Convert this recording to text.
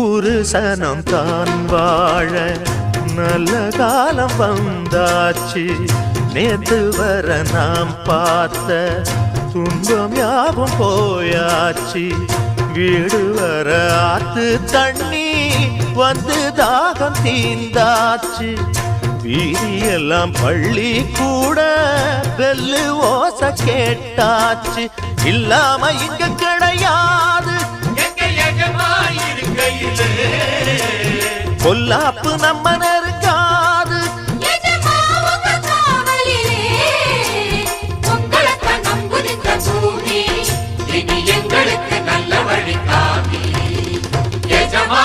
ஒரு சனம் தான் வாழ நல்ல காலம் வந்தாச்சு. நேத்து வர நாம் பார்த்த துன்பம் யாவும் போயாச்சு. வீடு வர ஆத்து தண்ணி வந்து தாகம் தீந்தாச்சு வீதியெல்லாம் பள்ளி கூட பெல்லு ஓச கேட்டாச்சு. இல்லாம இங்க பொல்லாப்பு நம்ம நெருங்காது எங்களுக்கு நல்ல வழி காமி எஜமா